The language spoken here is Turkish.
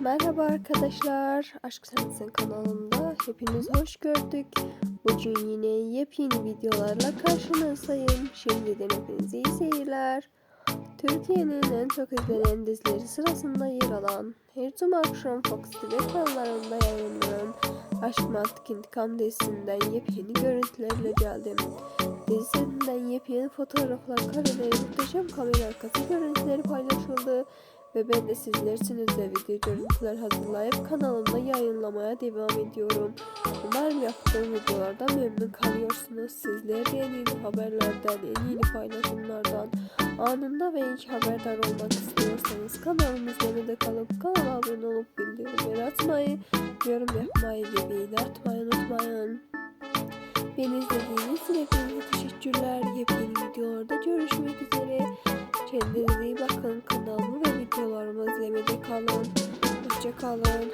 Merhaba arkadaşlar. Aşk Sensin kanalımda hepiniz hoş gördük. Bugün yine yepyeni videolarla karşınızdayım. Şimdiden hepinize iyi seyirler. Türkiye'nin en çok izlenen dizileri sırasında yer alan her cuma akşam Fox TV kanallarında yayınlanan Aşk Mantık İntikam dizisinden yepyeni görüntülerle geldim. Dizi yepyeni fotoğraflar, kareleri, muhteşem kamera arkası görüntüleri paylaşıldı ve ben de sizler için de video görüntüler hazırlayıp kanalımda yayınlamaya devam ediyorum. Umarım yaptığım videolardan memnun kalıyorsunuz. Sizler de en yeni haberlerden, en yeni paylaşımlardan anında ve ilk haberdar olmak istiyorsanız kanalımızda da kalıp kanala abone olup bildirimleri açmayı, yorum yapmayı ve beğeni atmayı unutmayın. Beni izlediğiniz için hepinize teşekkürler. Yepyeni videolarda görüşmek üzere. Kendinize iyi bakın. Kalın. Hoşça kalın.